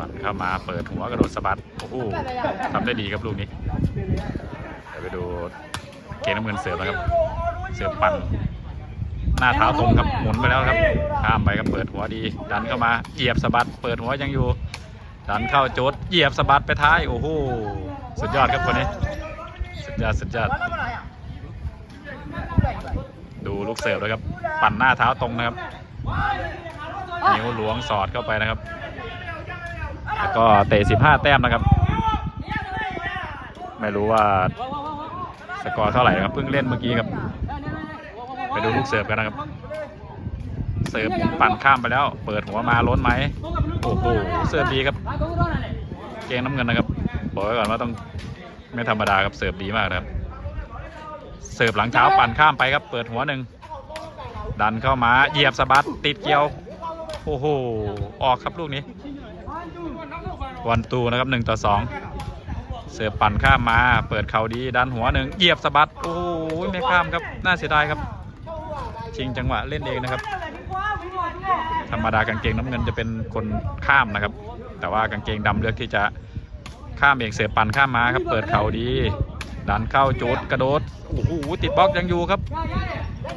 ปั่นเข้ามาเปิดหัวกระโดดสะบัดโอ้โหทำได้ดีครับลูกนี้เดี๋ยวไปดูเกมน้ำเงินเสิร์ฟนะครับ เสิร์ฟปั่นหน้าเท้าตรงครับหมุนไปแล้วครับข้ามไปครับเปิดหัวดี ดันเข้ามาเหยียบสะบัด เปิดหัวยังอยู่ ดันเข้าโจดเหยียบสะบัดไปท้ายโอ้โหสุดยอดครับคนนี้ สุดยอดสุดยอดดูลูกเสิร์ฟเลยครับ ปั่นหน้าเท้าตรงนะครับนิ้วหลวงสอดเข้าไปนะครับ แล้วก็เตะ 15 แต้มนะครับ ไม่รู้ว่าสกอร์เท่าไหร่นะครับเพิ่งเล่นเมื่อกี้ครับ ไปดูลูกเสิร์ฟกันนะครับ เสิร์ฟปั่นข้ามไปแล้ว เปิดหัวมาล้นไหมโอ้โหเสิร์ฟดีครับ เกงน้ำเงินนะครับบอกไว้ก่อนว่าต้องไม่ธรรมดาครับเสิร์ฟดีมากนะครับ เสิร์ฟหลังเท้าปั่นข้ามไปครับ เปิดหัวหนึ่งดันเข้ามาเหยียบสะบัดติดเกี่ยว โอ้โหออกครับลูกนี้ วันตูนะครับหนึ่งต่อสองเสือปั่นข้ามมา เปิดเข่าดีดันหัวหนึ่งเหยียบสะบัด โอ้โหไม่ข้ามครับ น่าเสียดายครับ ชิงจังหวะเล่นเองนะครับ ธรรมดากางเกงน้ำเงินจะเป็นคนข้ามนะครับ แต่ว่ากางเกงดำเลือกที่จะข้ามเองเสือปั่นข้ามมาครับ เปิดเข่าดี ดันเข้าจุดกระโดด โอ้โหติดบล็อกยังอยู่ครับ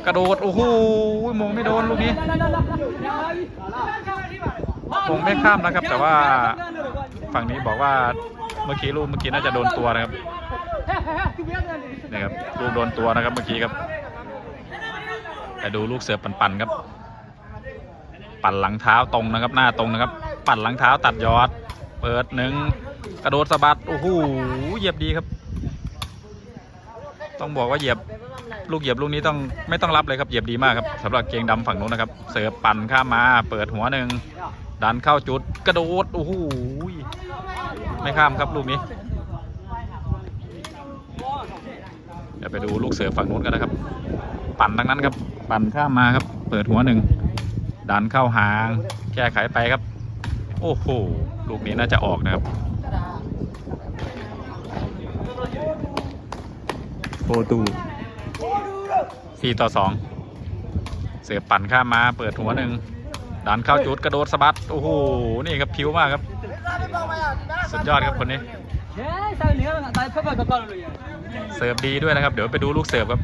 กระโดด โอ้โหมงไม่โดนลูกนี้ คงไม่ข้ามนะครับ แต่ว่าฝั่งนี้บอกว่าเมื่อกี้ลูกเมื่อกี้น่าจะโดนตัวนะครับนี่ครับลูกโดนตัวนะครับเมื่อกี้ครับแต่ดูลูกเสือปั่นๆครับ ปั่นหลังเท้าตรงนะครับ หน้าตรงนะครับ ปั่นหลังเท้าตัดยอด เปิดหนึ่งกระโดดสะบัดโอ้โหเหยียบดีครับ ต้องบอกว่าเหยียบลูกเหยียบลูกนี้ต้องไม่ต้องรับเลยครับเหยียบดีมากครับสำหรับเกงดำฝั่งนู้นนะครับ เสิร์ฟปั่นข้ามมา เปิดหัวหนึ่ง ดันเข้าจุดกระโดดโอ้โหไม่ข้ามครับลูกนี้เดี๋ยวไปดูลูกเสือฝั่งนู้นกันนะครับ ปั่นทั้งนั้นครับ ปั่นข้ามมาครับ เปิดหัวหนึ่งดันเข้าหางแก้ไขไปครับ โอ้โหลูกนี้น่าจะออกนะครับโฟตูสี่ต่อสองเสือปั่นข้ามมาเปิดหัวหนึ่ง ดันเข้าจุดกระโดดสะบัดโอ้โหนี่ครับผิวมากครับ สุดยอดครับคนนี้เสิร์ฟดีด้วยนะครับ เดี๋ยวไปดูลูกเสิร์ฟครับ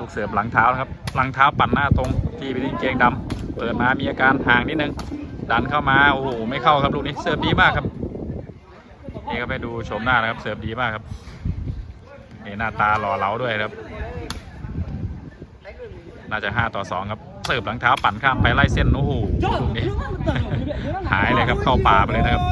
ลูกเสิร์ฟหลังเท้านะครับ หลังเท้าปั่นหน้าตรงที่ไปที่เกงดำเปิดมามีอาการห่างนิดนึงดันเข้ามาโอ้โหไม่เข้าครับลูกนี้เสิร์ฟดีมากครับนี่ก็ไปดูชมหน้านะครับเสิร์ฟดีมากครับนี่หน้าตาหล่อเหลาด้วยครับ น่าจะ 5 ต่อ 2 ครับ เสิร์ฟหลังเท้าปั่นข้ามไปไล่เส้นโอ้โหลูกนี้หายเลยครับเข้าป่าไปเลยนะครับ